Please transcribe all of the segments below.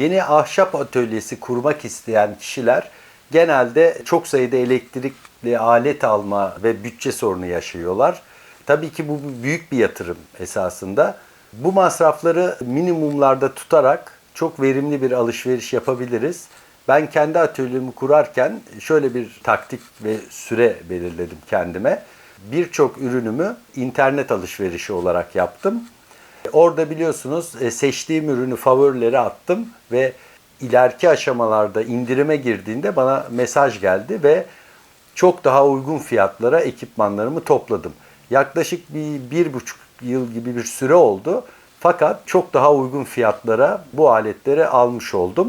Yeni ahşap atölyesi kurmak isteyen kişiler genelde çok sayıda elektrikli alet alma ve bütçe sorunu yaşıyorlar. Tabii ki bu büyük bir yatırım esasında. Bu masrafları minimumlarda tutarak çok verimli bir alışveriş yapabiliriz. Ben kendi atölyemi kurarken şöyle bir taktik ve süre belirledim kendime. Birçok ürünümü internet alışverişi olarak yaptım. Orada biliyorsunuz e, seçtiğim ürünü favorilere attım ve ileriki aşamalarda indirime girdiğinde bana mesaj geldi ve çok daha uygun fiyatlara ekipmanlarımı topladım. Yaklaşık bir, bir buçuk yıl gibi bir süre oldu. Fakat çok daha uygun fiyatlara bu aletleri almış oldum.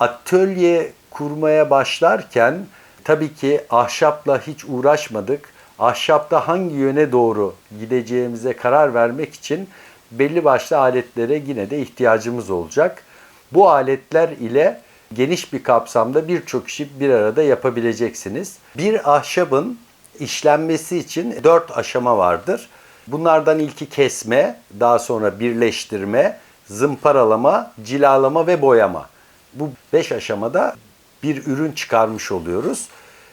Atölye kurmaya başlarken tabii ki ahşapla hiç uğraşmadık. Ahşapta hangi yöne doğru gideceğimize karar vermek için belli başlı aletlere yine de ihtiyacımız olacak. Bu aletler ile geniş bir kapsamda birçok işi bir arada yapabileceksiniz. Bir ahşabın işlenmesi için dört aşama vardır. Bunlardan ilki kesme, daha sonra birleştirme, zımparalama, cilalama ve boyama. Bu beş aşamada bir ürün çıkarmış oluyoruz.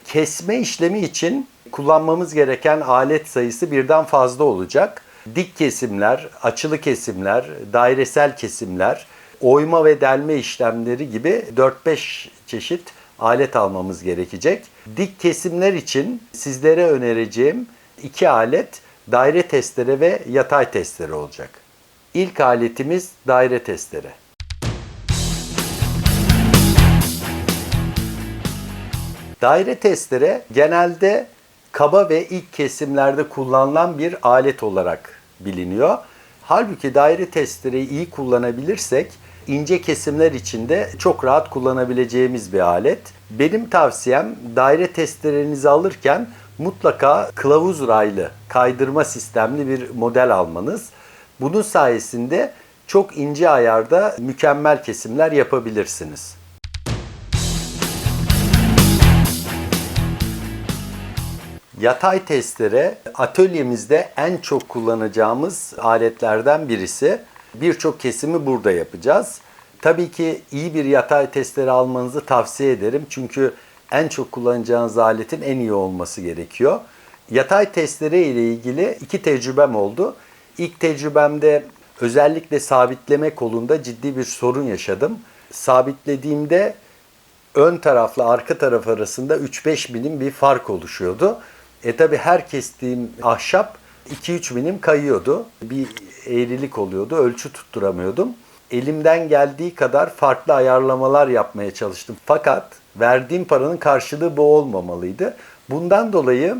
Kesme işlemi için kullanmamız gereken alet sayısı birden fazla olacak. Dik kesimler, açılı kesimler, dairesel kesimler, oyma ve delme işlemleri gibi 4-5 çeşit alet almamız gerekecek. Dik kesimler için sizlere önereceğim iki alet daire testere ve yatay testere olacak. İlk aletimiz daire testere. Daire testere genelde kaba ve ilk kesimlerde kullanılan bir alet olarak biliniyor. Halbuki daire testereyi iyi kullanabilirsek ince kesimler için de çok rahat kullanabileceğimiz bir alet. Benim tavsiyem daire testerenizi alırken mutlaka kılavuz raylı kaydırma sistemli bir model almanız. Bunun sayesinde çok ince ayarda mükemmel kesimler yapabilirsiniz. Yatay testere atölyemizde en çok kullanacağımız aletlerden birisi. Birçok kesimi burada yapacağız. Tabii ki iyi bir yatay testere almanızı tavsiye ederim. Çünkü en çok kullanacağınız aletin en iyi olması gerekiyor. Yatay testere ile ilgili iki tecrübem oldu. İlk tecrübemde özellikle sabitleme kolunda ciddi bir sorun yaşadım. Sabitlediğimde ön tarafla arka taraf arasında 3-5 milim bir fark oluşuyordu. E tabi her kestiğim ahşap 2-3 milim kayıyordu. Bir eğrilik oluyordu. Ölçü tutturamıyordum. Elimden geldiği kadar farklı ayarlamalar yapmaya çalıştım. Fakat verdiğim paranın karşılığı bu olmamalıydı. Bundan dolayı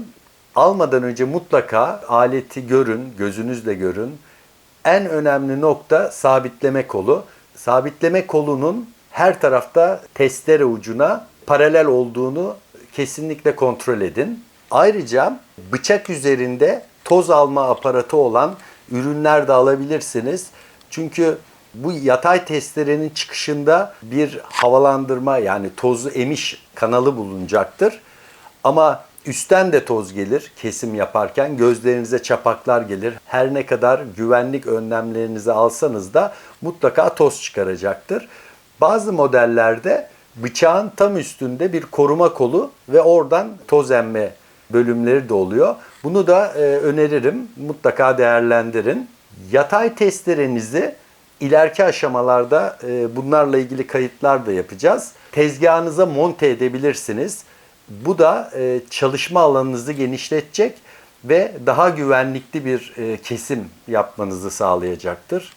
almadan önce mutlaka aleti görün, gözünüzle görün. En önemli nokta sabitleme kolu. Sabitleme kolunun her tarafta testere ucuna paralel olduğunu kesinlikle kontrol edin. Ayrıca bıçak üzerinde toz alma aparatı olan ürünler de alabilirsiniz. Çünkü bu yatay testerenin çıkışında bir havalandırma yani tozu emiş kanalı bulunacaktır. Ama üstten de toz gelir kesim yaparken gözlerinize çapaklar gelir. Her ne kadar güvenlik önlemlerinizi alsanız da mutlaka toz çıkaracaktır. Bazı modellerde bıçağın tam üstünde bir koruma kolu ve oradan toz emme bölümleri de oluyor. Bunu da e, öneririm. Mutlaka değerlendirin. Yatay testerenizi ileriki aşamalarda e, bunlarla ilgili kayıtlar da yapacağız. Tezgahınıza monte edebilirsiniz. Bu da e, çalışma alanınızı genişletecek ve daha güvenlikli bir e, kesim yapmanızı sağlayacaktır.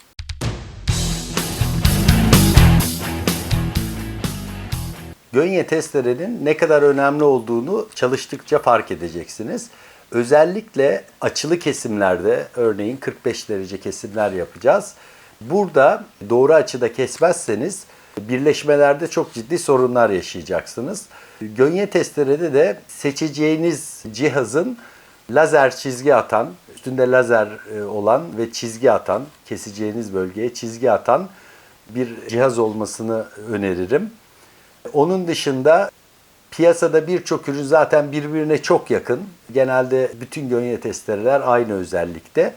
Gönye testerenin ne kadar önemli olduğunu çalıştıkça fark edeceksiniz. Özellikle açılı kesimlerde örneğin 45 derece kesimler yapacağız. Burada doğru açıda kesmezseniz birleşmelerde çok ciddi sorunlar yaşayacaksınız. Gönye testerede de seçeceğiniz cihazın lazer çizgi atan, üstünde lazer e, olan ve çizgi atan, keseceğiniz bölgeye çizgi atan bir cihaz olmasını öneririm. Onun dışında piyasada birçok ürün zaten birbirine çok yakın. Genelde bütün gönye testereler aynı özellikte.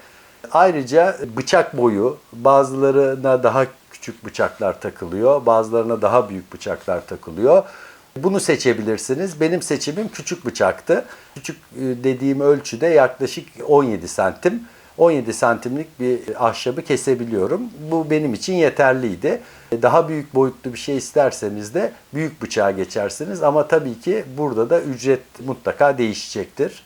Ayrıca bıçak boyu bazılarına daha küçük bıçaklar takılıyor. Bazılarına daha büyük bıçaklar takılıyor. Bunu seçebilirsiniz. Benim seçimim küçük bıçaktı. Küçük e, dediğim ölçüde yaklaşık 17 santim. 17 santimlik bir ahşabı kesebiliyorum. Bu benim için yeterliydi. Daha büyük boyutlu bir şey isterseniz de büyük bıçağa geçersiniz. Ama tabii ki burada da ücret mutlaka değişecektir.